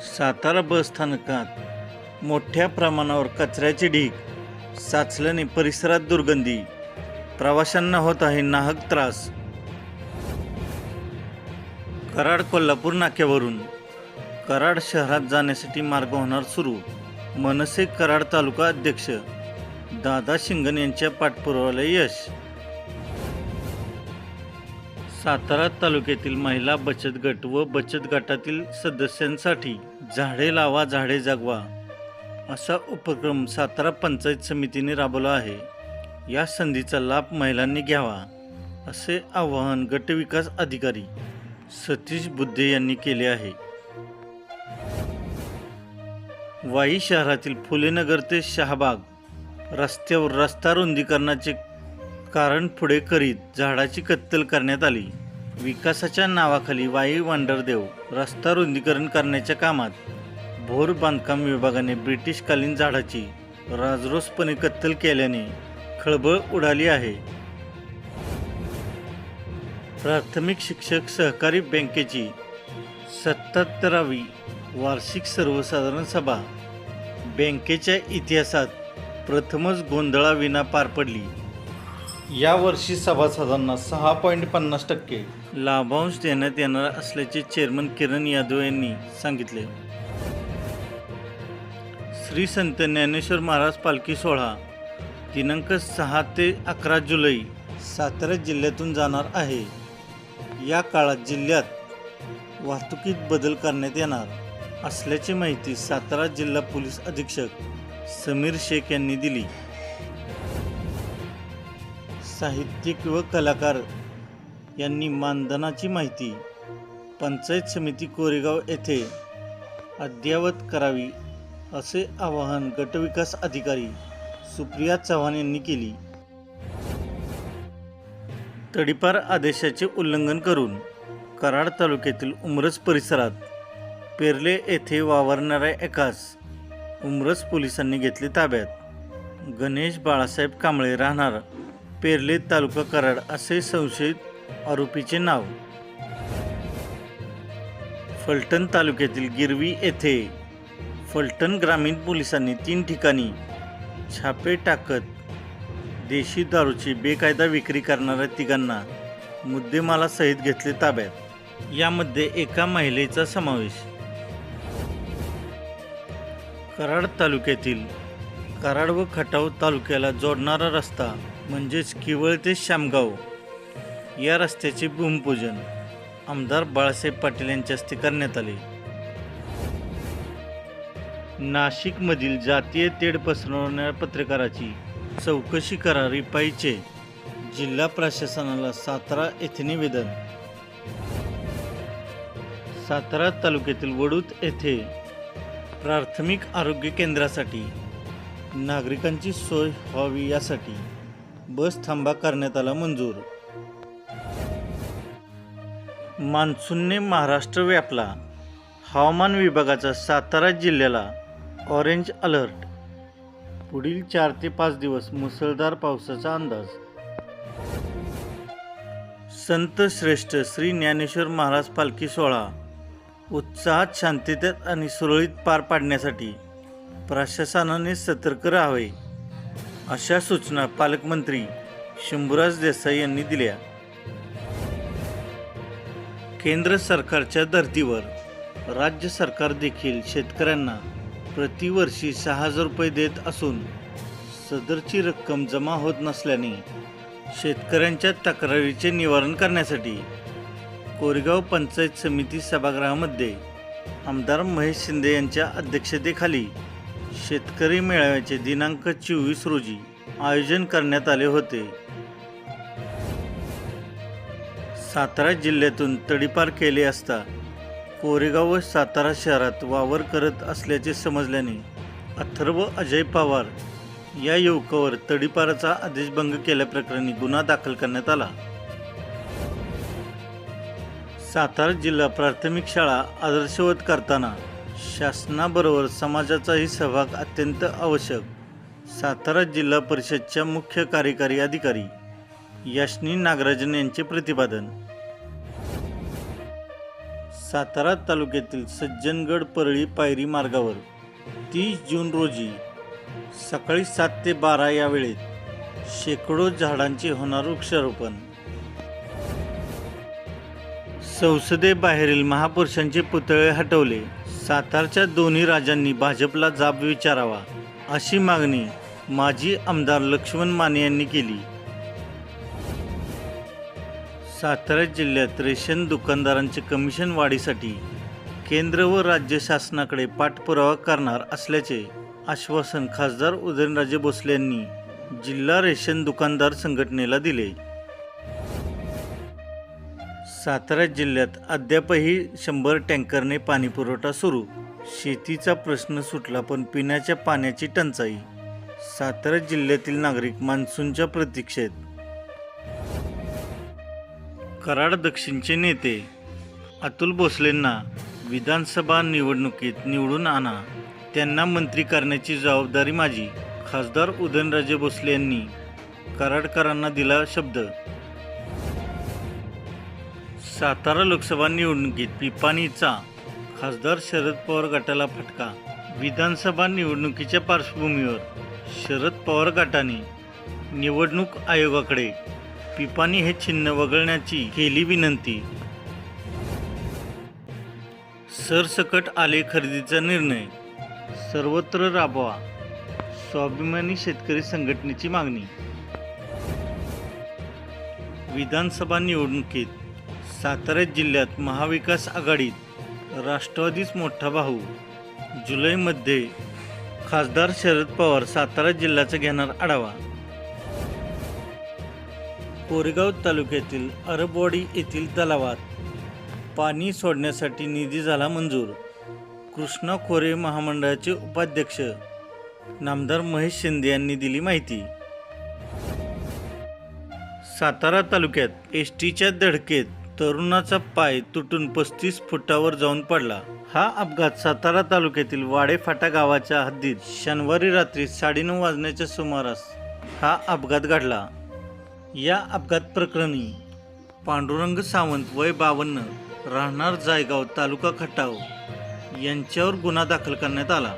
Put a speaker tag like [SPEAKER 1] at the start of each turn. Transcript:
[SPEAKER 1] सातारा बस स्थानकात मोठ्या प्रमाणावर कचऱ्याचे ढीग साचल्याने परिसरात दुर्गंधी. प्रवाशांना होत आहे नाहक त्रास. कराड कोल्हापूर नाक्यावरून. कराड शहरात जाण्यासाठी मार्ग होणार सुरू. मनसे कराड तालुका अध्यक्ष दादा शिंगण यांच्या पाठपुराव्याला यश. सातारा तालुक्यातील महिला बचत गट व बचत गटातील सदस्यांसाठी झाडे लावा झाडे जगवा असा उपक्रम सातारा पंचायत समितीने राबवला आहे. या संधीचा लाभ महिलांनी घ्यावा असे आवाहन गटविकास अधिकारी सतीश बुद्धे यांनी केले आहे. वाई शहरातील फुलेनगर ते शहाबाग रस्त्यावर रस्ता रुंदीकरणाचे कारण पुढे करीत झाडाची कत्तल करण्यात आली. विकासाच्या नावाखाली वाई वांडरदेव रस्ता रुंदीकरण करण्याच्या कामात भोर बांधकाम विभागाने ब्रिटिशकालीन झाडाची राजरोसपणे कत्तल केल्याने खळबळ उडाली आहे. प्राथमिक शिक्षक सहकारी बँकेची सत्याहत्तरावी वार्षिक सर्वसाधारण सभा. बँकेच्या इतिहासात प्रथमच गोंधळाविना पार पडली. यावर्षी सभासदांना सहा पॉईंट पन्नास टक्के लाभांश देण्यात येणार असल्याचे चेअरमन किरण यादव यांनी सांगितले. श्री संत ज्ञानेश्वर महाराज पालखी सोहळा दिनांक सहा ते अकरा जुलै सातारा जिल्ह्यातून जाणार आहे. या काळात जिल्ह्यात वाहतुकीत बदल करण्यात येणार असल्याची माहिती सातारा जिल्हा पोलीस अधीक्षक समीर शेख यांनी दिली. साहित्यिक व कलाकार यांनी मानधनाची माहिती पंचायत समिती कोरेगाव येथे अद्ययावत करावी असे आवाहन गटविकास अधिकारी सुप्रिया चव्हाण यांनी केली. तडीपार आदेशाचे उल्लंघन करून कराड तालुक्यातील उमरस परिसरात पेरले येथे वावरणाऱ्या एकास उमरस पोलिसांनी घेतले ताब्यात. गणेश बाळासाहेब कांबळे राहणार पेरले तालुका कराड असे संशयित आरोपीचे नाव. फलटण तालुक्यातील गिरवी येथे फलटण ग्रामीण पोलिसांनी तीन ठिकाणी छापे टाकत देशी दारूची बेकायदा विक्री करणाऱ्या तिघांना मुद्देमालासहित घेतले ताब्यात. यामध्ये एका महिलेचा समावेश. कराड तालुक्यातील कराड व खटाव तालुक्याला जोडणारा रस्ता म्हणजेच किवळ ते शामगाव. या रस्त्याचे भूमिपूजन आमदार बाळासाहेब पाटील यांच्या हस्ते करण्यात आले. नाशिकमधील जातीय तेढ पसरवणाऱ्या पत्रकाराची चौकशी करा रिपाईचे जिल्हा प्रशासनाला सातारा येथे निवेदन. सातारा तालुक्यातील वडूत येथे प्राथमिक आरोग्य केंद्रासाठी नागरिकांची सोय व्हावी यासाठी बस थांबा करण्यात आला मंजूर. मान्सूनने महाराष्ट्र व्यापला. हवामान विभागाचा सातारा जिल्ह्याला ऑरेंज अलर्ट पुढील चार ते पाच दिवस मुसळधार पावसाचा अंदाज. संत श्रेष्ठ श्री ज्ञानेश्वर महाराज पालखी सोहळा. उत्साहात शांततेत आणि सुरळीत पार पाडण्यासाठी प्रशासनाने सतर्क राहावे. अशा सूचना पालकमंत्री शंभूराज देसाई यांनी दिल्या. केंद्र सरकारच्या धर्तीवर राज्य सरकार देखील शेतकऱ्यांना प्रतिवर्षी सहा हजार रुपये देत असून सदरची रक्कम जमा होत नसल्याने शेतकऱ्यांच्या तक्रारीचे निवारण करण्यासाठी कोरेगाव पंचायत समिती सभागृहामध्ये आमदार महेश शिंदे यांच्या अध्यक्षतेखाली शेतकरी मेळाव्याचे दिनांक चोवीस रोजी आयोजन करण्यात आले होते. सातारा जिल्ह्यातून तडीपार केले असता कोरेगाव व सातारा शहरात वावर करत असल्याचे समजल्याने अथर्व अजय पवार या युवकावर तडीपाराचा आदेशभंग केल्याप्रकरणी गुन्हा दाखल करण्यात आला. सातारा जिल्हा प्राथमिक शाळा आदर्शवत करताना शासनाबरोबर समाजाचाही सहभाग अत्यंत आवश्यक सातारा जिल्हा परिषदच्या मुख्य कार्यकारी अधिकारी याशनी नागराजन यांचे प्रतिपादन. सातारा तालुक्यातील सज्जनगड परळी पायरी मार्गावर तीस जून रोजी सकाळी सात ते बारा या वेळेत शेकडो झाडांचे होणार वृक्षारोपण. संसदेबाहेरील महापुरुषांचे पुतळे हटवले. सातारच्या दोन्ही राजांनी भाजपला जाब विचारावा अशी मागणी माजी आमदार लक्ष्मण माने यांनी केली. सातारा जिल्ह्यात रेशन दुकानदारांचे कमिशन वाढीसाठी केंद्र व राज्य शासनाकडे पाठपुरावा करणार असल्याचे आश्वासन खासदार उदयनराजे भोसले यांनी जिल्हा रेशन दुकानदार संघटनेला दिले. सातारा जिल्ह्यात अद्यापही शंभर टँकरने पाणीपुरवठा सुरू. शेतीचा प्रश्न सुटला पण पिण्याच्या पाण्याची टंचाई. सातारा जिल्ह्यातील नागरिक मान्सूनच्या प्रतीक्षेत. कराड दक्षिणचे नेते अतुल भोसलेंना विधानसभा निवडणुकीत निवडून आणा. त्यांना मंत्री करण्याची जबाबदारी माझी खासदार उदयनराजे भोसले यांनी. कराडकरांना दिला शब्द. सातारा लोकसभा निवडणुकीत पिपाणीचा खासदार शरद पवार गटाला फटका. विधानसभा निवडणुकीच्या पार्श्वभूमीवर शरद पवार गटाने निवडणूक आयोगाकडे पिपाणी हे चिन्ह वगळण्याची केली विनंती. सरसकट आले खरेदीचा निर्णय. सर्वत्र राबवा. स्वाभिमानी शेतकरी संघटनेची मागणी. विधानसभा निवडणुकीत सातारा जिल्ह्यात महाविकास आघाडीत राष्ट्रवादीच मोठा भाऊ. जुलैमध्ये खासदार शरद पवार सातारा जिल्ह्याचा घेणार आढावा. कोरेगाव तालुक्यातील अरबवाडी येथील तलावात पाणी सोडण्यासाठी निधी झाला मंजूर. कृष्णा खोरे महामंडळाचे उपाध्यक्ष नामदार महेश शिंदे यांनी दिली माहिती. सातारा तालुक्यात एस टीच्या धडकेत तरुणाचा पाय तुटून पस्तीस फुटावर जाऊन पडला. हा अपघात सातारा तालुक्यातील वाडेफाटा गावाच्या हद्दीत शनिवारी रात्री साडेनऊ वाजण्याच्या सुमारास हा अपघात घडला. या अपघात प्रकरणी पांडुरंग सावंत वय बावन्न राहणार जायगाव तालुका खटाव यांच्यावर गुन्हा दाखल करण्यात आला.